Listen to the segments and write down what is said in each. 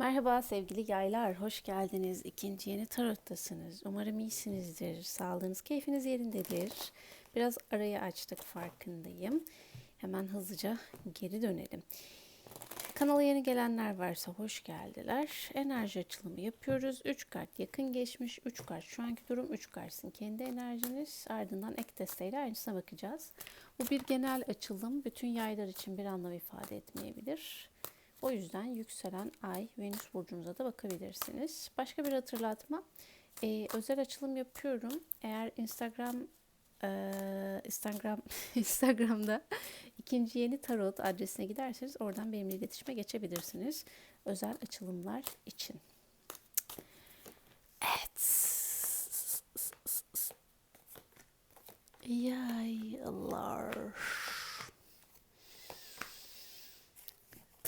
Merhaba sevgili yaylar, hoş geldiniz. İkinci yeni tarottasınız. Umarım iyisinizdir. Sağlığınız, keyfiniz yerindedir. Biraz arayı açtık farkındayım. Hemen hızlıca geri dönelim. Kanala yeni gelenler varsa hoş geldiler. Enerji açılımı yapıyoruz. 3 kart yakın geçmiş, 3 kart şu anki durum, 3 kartsın kendi enerjiniz. Ardından ek desteğiyle aynısına bakacağız. Bu bir genel açılım. Bütün yaylar için bir anlam ifade etmeyebilir. O yüzden yükselen ay Venüs burcunuza da bakabilirsiniz. Başka bir hatırlatma. Ee, özel açılım yapıyorum. Eğer Instagram e, Instagram Instagram'da ikinci yeni tarot adresine giderseniz oradan benimle iletişime geçebilirsiniz. Özel açılımlar için. Evet. Yaylar.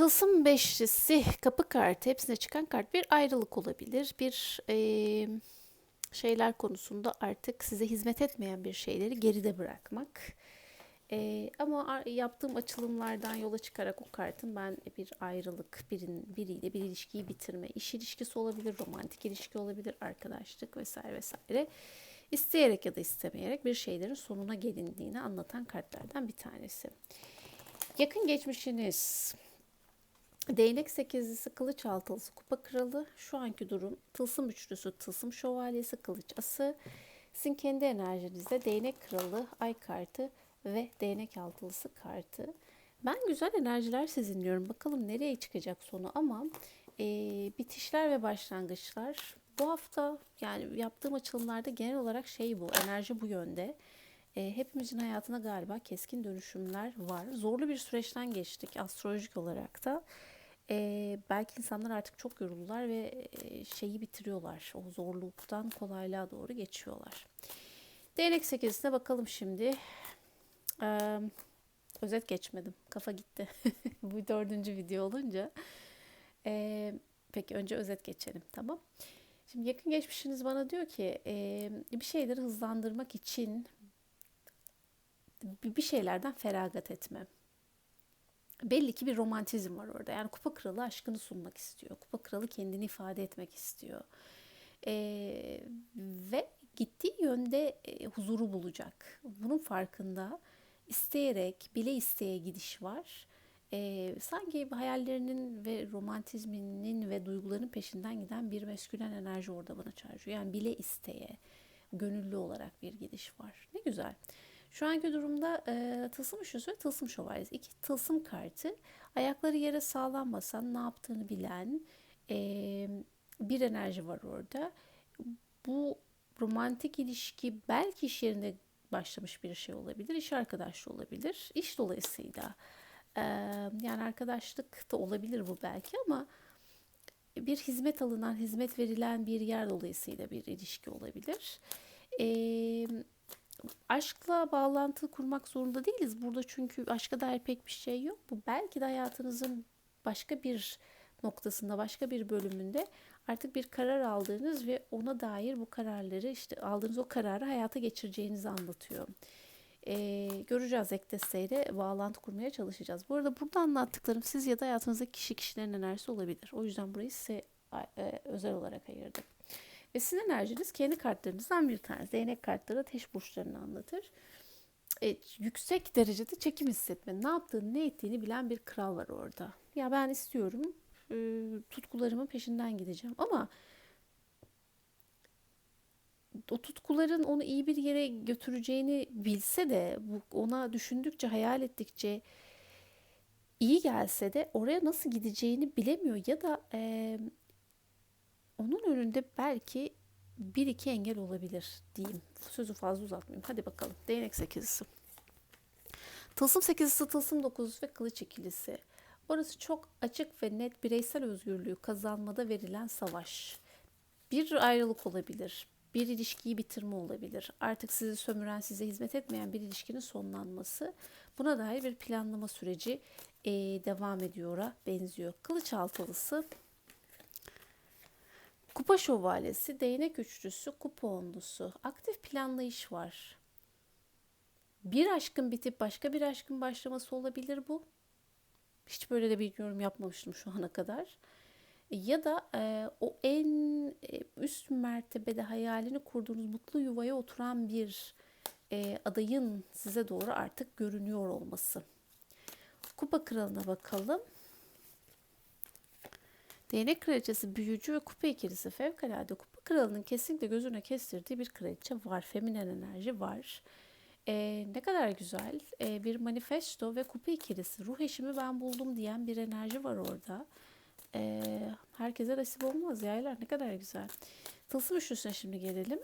Tılsım beşlisi kapı kartı hepsine çıkan kart bir ayrılık olabilir. Bir e, şeyler konusunda artık size hizmet etmeyen bir şeyleri geride bırakmak. E, ama yaptığım açılımlardan yola çıkarak o kartın ben bir ayrılık, birin, biriyle bir ilişkiyi bitirme, iş ilişkisi olabilir, romantik ilişki olabilir, arkadaşlık vesaire vesaire. İsteyerek ya da istemeyerek bir şeylerin sonuna gelindiğini anlatan kartlardan bir tanesi. Yakın geçmişiniz, Değnek sekizlisi, kılıç altılısı, kupa kralı. Şu anki durum tılsım üçlüsü, tılsım şövalyesi, kılıç ası. Sizin kendi enerjinizde değnek kralı, ay kartı ve değnek altılısı kartı. Ben güzel enerjiler sezinliyorum. Bakalım nereye çıkacak sonu ama e, bitişler ve başlangıçlar bu hafta yani yaptığım açılımlarda genel olarak şey bu, enerji bu yönde. E, hepimizin hayatına galiba keskin dönüşümler var. Zorlu bir süreçten geçtik astrolojik olarak da. E, belki insanlar artık çok yoruldular ve e, şeyi bitiriyorlar. O zorluktan kolaylığa doğru geçiyorlar. Değnek 8'ine bakalım şimdi. Ee, özet geçmedim. Kafa gitti. Bu dördüncü video olunca. Ee, peki önce özet geçelim. Tamam. Şimdi yakın geçmişiniz bana diyor ki e, bir şeyleri hızlandırmak için bir şeylerden feragat etme. Belli ki bir romantizm var orada. Yani kupa kralı aşkını sunmak istiyor. Kupa kralı kendini ifade etmek istiyor. Ee, ve gittiği yönde e, huzuru bulacak. Bunun farkında isteyerek, bile isteye gidiş var. Ee, sanki hayallerinin ve romantizminin ve duyguların peşinden giden bir meskülen enerji orada bana çağırıyor. Yani bile isteye, gönüllü olarak bir gidiş var. Ne güzel. Şu anki durumda e, tılsım üçlüsü ve tılsım şövalyesi. İki tılsım kartı. Ayakları yere sağlam basan, ne yaptığını bilen e, bir enerji var orada. Bu romantik ilişki belki iş yerinde başlamış bir şey olabilir. iş arkadaşlığı olabilir. İş dolayısıyla e, yani arkadaşlık da olabilir bu belki ama bir hizmet alınan, hizmet verilen bir yer dolayısıyla bir ilişki olabilir. Eee aşkla bağlantı kurmak zorunda değiliz burada çünkü aşka dair pek bir şey yok. Bu belki de hayatınızın başka bir noktasında, başka bir bölümünde artık bir karar aldığınız ve ona dair bu kararları işte aldığınız o kararı hayata geçireceğinizi anlatıyor. Ee, göreceğiz ek desteğiyle bağlantı kurmaya çalışacağız. Bu arada burada anlattıklarım siz ya da hayatınızdaki kişi kişilerin enerjisi olabilir. O yüzden burayı size e, özel olarak ayırdım. Ve sizin enerjiniz kendi kartlarınızdan bir tanesi. Değnek kartları ateş burçlarını anlatır. E, yüksek derecede çekim hissetme, ne yaptığını ne ettiğini bilen bir kral var orada. Ya ben istiyorum, e, tutkularımın peşinden gideceğim ama o tutkuların onu iyi bir yere götüreceğini bilse de bu ona düşündükçe, hayal ettikçe iyi gelse de oraya nasıl gideceğini bilemiyor ya da e, onun önünde belki bir iki engel olabilir diyeyim. Sözü fazla uzatmayayım. Hadi bakalım. Değnek sekizisi. Tılsım sekizisi, tılsım dokuzusu ve kılıç ikilisi. Orası çok açık ve net bireysel özgürlüğü kazanmada verilen savaş. Bir ayrılık olabilir. Bir ilişkiyi bitirme olabilir. Artık sizi sömüren, size hizmet etmeyen bir ilişkinin sonlanması. Buna dair bir planlama süreci e, devam ediyor'a benziyor. Kılıç altılısı Kupa şövalyesi, değnek üçlüsü, kupa onlusu. Aktif planlayış var. Bir aşkın bitip başka bir aşkın başlaması olabilir bu. Hiç böyle de bir yorum yapmamıştım şu ana kadar. Ya da e, o en e, üst mertebede hayalini kurduğunuz mutlu yuvaya oturan bir e, adayın size doğru artık görünüyor olması. Kupa kralına bakalım. Değnek kraliçesi büyücü ve kupa ikilisi fevkalade. Kupa kralının kesinlikle gözüne kestirdiği bir kraliçe var. Feminen enerji var. Ee, ne kadar güzel. Ee, bir manifesto ve kupa ikilisi. Ruh eşimi ben buldum diyen bir enerji var orada. Ee, herkese nasip olmaz yaylar. Ne kadar güzel. Tılsım üçlüsüne şimdi gelelim.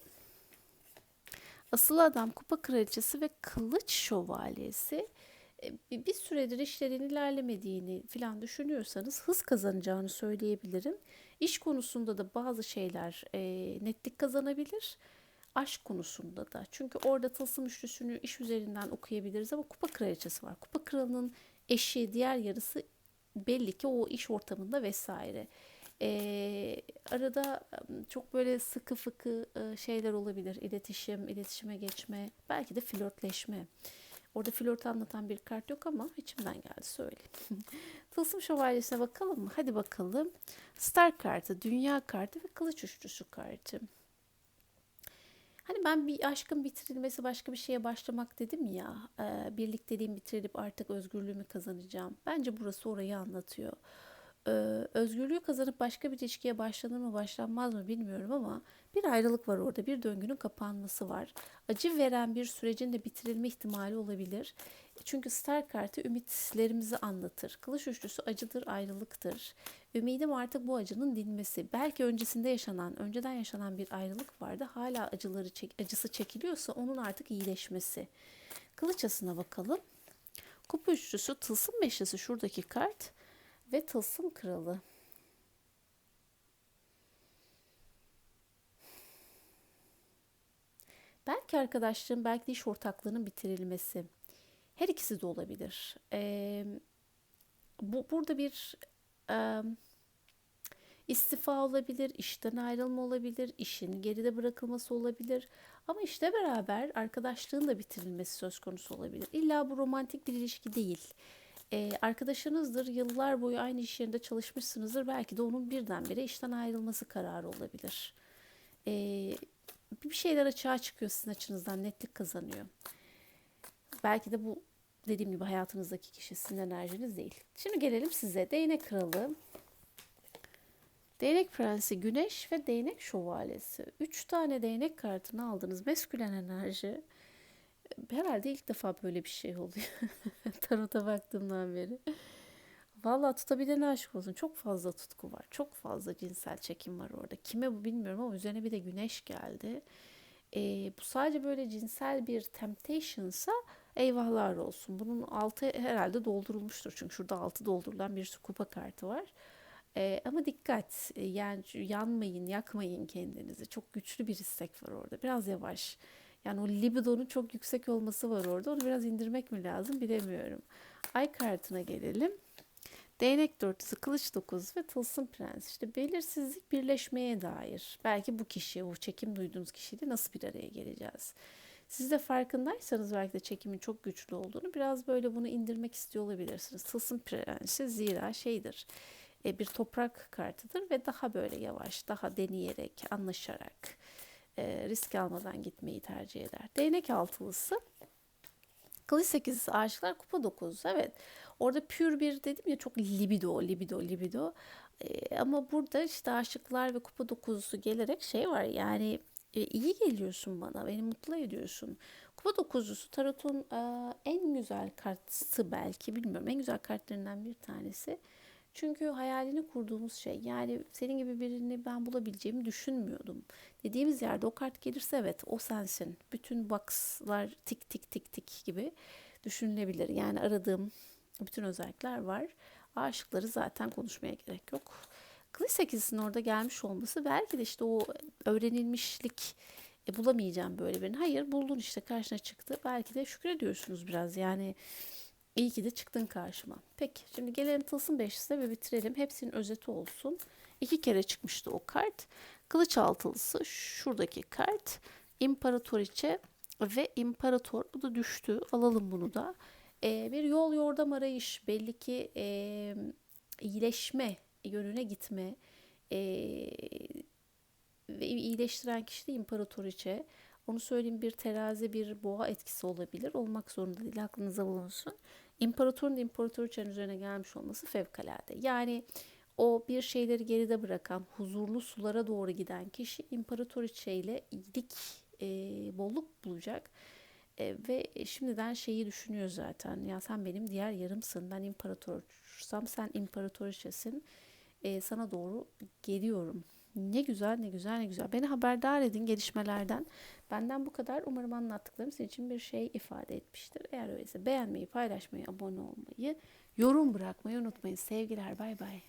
Asıl adam kupa kraliçesi ve kılıç şövalyesi bir süredir işlerin ilerlemediğini falan düşünüyorsanız hız kazanacağını söyleyebilirim. İş konusunda da bazı şeyler e, netlik kazanabilir. Aşk konusunda da. Çünkü orada tılsım üçlüsünü iş üzerinden okuyabiliriz ama kupa kraliçesi var. Kupa kralının eşi, diğer yarısı belli ki o iş ortamında vesaire. E, arada çok böyle sıkı fıkı e, şeyler olabilir. İletişim, iletişime geçme, belki de flörtleşme. Orada flört anlatan bir kart yok ama içimden geldi söyleyeyim. Tılsım şövalyesine bakalım mı? Hadi bakalım. Star kartı, dünya kartı ve kılıç üçlüsü kartı. Hani ben bir aşkın bitirilmesi başka bir şeye başlamak dedim ya. E, birlikteliğim bitirilip artık özgürlüğümü kazanacağım. Bence burası orayı anlatıyor. E, özgürlüğü kazanıp başka bir ilişkiye başlanır mı başlanmaz mı bilmiyorum ama bir ayrılık var orada. Bir döngünün kapanması var. Acı veren bir sürecin de bitirilme ihtimali olabilir. Çünkü Star kartı ümitlerimizi anlatır. Kılıç üçlüsü acıdır, ayrılıktır. Ümidim artık bu acının dinmesi. Belki öncesinde yaşanan, önceden yaşanan bir ayrılık vardı. Hala acıları çek, acısı çekiliyorsa onun artık iyileşmesi. Kılıç asına bakalım. Kupa üçlüsü, tılsım beşlisi şuradaki kart ve tılsım kralı. Belki arkadaşlığın, belki de iş ortaklığının bitirilmesi. Her ikisi de olabilir. Ee, bu burada bir e, istifa olabilir, işten ayrılma olabilir, işin geride bırakılması olabilir. Ama işte beraber arkadaşlığın da bitirilmesi söz konusu olabilir. İlla bu romantik bir ilişki değil. Ee, arkadaşınızdır, yıllar boyu aynı iş yerinde çalışmışsınızdır. Belki de onun birdenbire işten ayrılması kararı olabilir. Ee, bir şeyler açığa çıkıyor sizin açınızdan netlik kazanıyor. Belki de bu dediğim gibi hayatınızdaki kişi sizin enerjiniz değil. Şimdi gelelim size. Değnek kralı, değnek prensi, güneş ve değnek şövalyesi. Üç tane değnek kartını aldınız. Meskülen enerji. Herhalde ilk defa böyle bir şey oluyor. Tarota baktığımdan beri. Vallahi tutabilene aşık olsun. Çok fazla tutku var. Çok fazla cinsel çekim var orada. Kime bu bilmiyorum ama üzerine bir de güneş geldi. Ee, bu sadece böyle cinsel bir temptation'sa eyvahlar olsun. Bunun altı herhalde doldurulmuştur. Çünkü şurada altı doldurulan bir kupa kartı var. Ee, ama dikkat yani yanmayın, yakmayın kendinizi. Çok güçlü bir istek var orada. Biraz yavaş. Yani o libidonun çok yüksek olması var orada. Onu biraz indirmek mi lazım bilemiyorum. Ay kartına gelelim. Değnek dörtlüsü, kılıç dokuz ve tılsım prens. İşte belirsizlik birleşmeye dair. Belki bu kişi, o çekim duyduğunuz kişiyle nasıl bir araya geleceğiz? Siz de farkındaysanız belki de çekimin çok güçlü olduğunu biraz böyle bunu indirmek istiyor olabilirsiniz. Tılsım prensi zira şeydir, e, bir toprak kartıdır ve daha böyle yavaş, daha deneyerek, anlaşarak, e, risk almadan gitmeyi tercih eder. Değnek altılısı, kılıç sekizisi aşıklar, kupa dokuzu. Evet Orada pür bir dedim ya çok libido, libido, libido. Ee, ama burada işte aşıklar ve kupa dokuzusu gelerek şey var yani e, iyi geliyorsun bana, beni mutlu ediyorsun. Kupa dokuzusu tarotun e, en güzel kartı belki bilmiyorum en güzel kartlarından bir tanesi. Çünkü hayalini kurduğumuz şey yani senin gibi birini ben bulabileceğimi düşünmüyordum. Dediğimiz yerde o kart gelirse evet o sensin. Bütün boxlar tik tik tik tik gibi düşünülebilir. Yani aradığım bütün özellikler var. Aşıkları zaten konuşmaya gerek yok. Kılıç sekizisinin orada gelmiş olması belki de işte o öğrenilmişlik e, bulamayacağım böyle birini. Hayır buldun işte karşına çıktı. Belki de şükrediyorsunuz biraz yani iyi ki de çıktın karşıma. Peki şimdi gelelim tılsım beşlisine ve bitirelim. Hepsinin özeti olsun. İki kere çıkmıştı o kart. Kılıç altılısı şuradaki kart. İmparatoriçe ve imparator. Bu da düştü. Alalım bunu da. E, bir yol yordam arayış belli ki e, iyileşme yönüne gitme e, ve iyileştiren kişi de imparatoriçe. Onu söyleyeyim bir terazi bir boğa etkisi olabilir. Olmak zorunda değil aklınıza bulunsun. İmparatorun da imparatoriçenin üzerine gelmiş olması fevkalade. Yani o bir şeyleri geride bırakan, huzurlu sulara doğru giden kişi imparatoriçe ile iyilik, e, bolluk bulacak. E, ve şimdiden şeyi düşünüyor zaten. Ya sen benim diğer yarımsın. Ben imparatorsam sen imparatoriçesin. E, sana doğru geliyorum. Ne güzel ne güzel ne güzel. Beni haberdar edin gelişmelerden. Benden bu kadar. Umarım anlattıklarım sizin için bir şey ifade etmiştir. Eğer öyleyse beğenmeyi, paylaşmayı, abone olmayı, yorum bırakmayı unutmayın. Sevgiler bay bay.